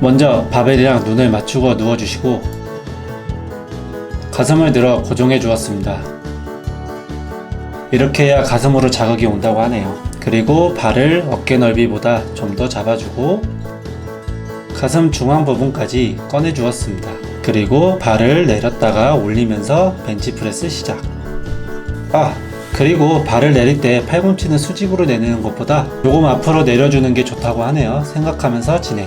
먼저 바벨이랑 눈을 맞추고 누워주시고 가슴을 들어 고정해 주었습니다. 이렇게 해야 가슴으로 자극이 온다고 하네요. 그리고 발을 어깨 넓이보다 좀 더 잡아주고 가슴 중앙 부분까지 꺼내 주었습니다. 그리고 발을 내렸다가 올리면서 벤치프레스 시작. 아, 그리고 발을 내릴 때 팔꿈치는 수직으로 내리는 것보다 조금 앞으로 내려주는 게 좋다고 하네요. 생각하면서 진행.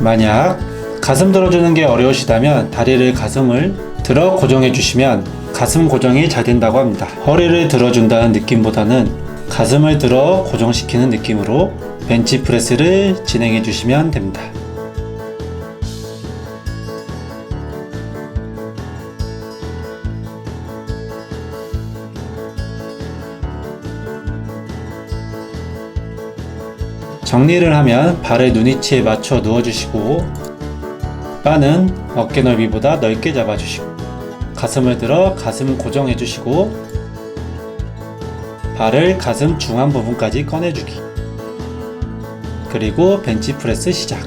만약 가슴 들어주는 게 어려우시다면 다리를 가슴을 들어 고정해 주시면 가슴 고정이 잘 된다고 합니다. 허리를 들어준다는 느낌보다는 가슴을 들어 고정시키는 느낌으로 벤치 프레스를 진행해 주시면 됩니다. 정리를 하면 발을 눈위치에 맞춰 누워주시고 바는 어깨 넓이보다 넓게 잡아주시고 가슴을 들어 가슴 고정해주시고 발을 가슴 중앙 부분까지 꺼내주기. 그리고 벤치프레스 시작